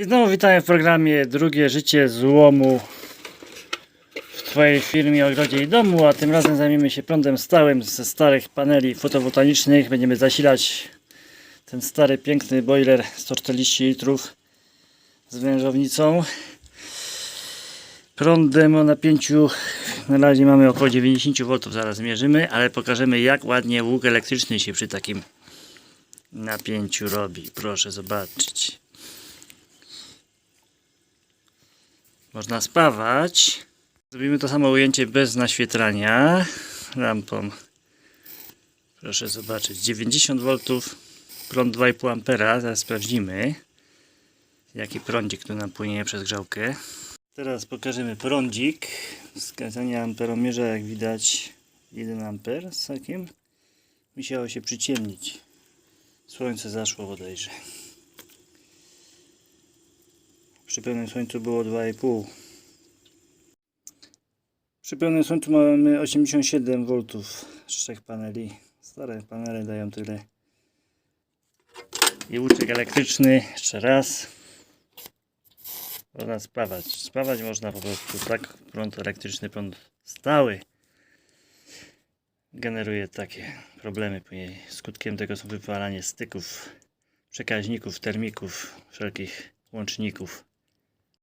I znowu witamy w programie Drugie życie złomu w Twojej firmie, ogrodzie i domu, a tym razem zajmiemy się prądem stałym ze starych paneli fotowoltaicznych. Będziemy zasilać ten stary, piękny boiler 140 litrów z wężownicą. Prądem o napięciu na razie mamy około 90 V, zaraz zmierzymy, ale pokażemy jak ładnie łuk elektryczny się przy takim napięciu robi. Proszę zobaczyć. Można spawać. Zrobimy to samo ujęcie bez naświetlania lampą. Proszę zobaczyć. 90 V, prąd 2,5 ampera. Zaraz sprawdzimy, jaki prądzik tu nam płynie przez grzałkę. Teraz pokażemy prądzik. Wskazanie amperomierza, jak widać, 1 amper z takim. Musiało się przyciemnić. Słońce zaszło bodajże. Przy pełnym słońcu było 2,5. Przy pełnym słońcu mamy 87 V z trzech paneli. Stare panele dają tyle. I łuczek elektryczny, jeszcze raz. Można spawać. Spawać można po prostu tak. Prąd elektryczny, prąd stały generuje takie problemy. Później skutkiem tego są wypalanie styków, przekaźników, termików, wszelkich łączników.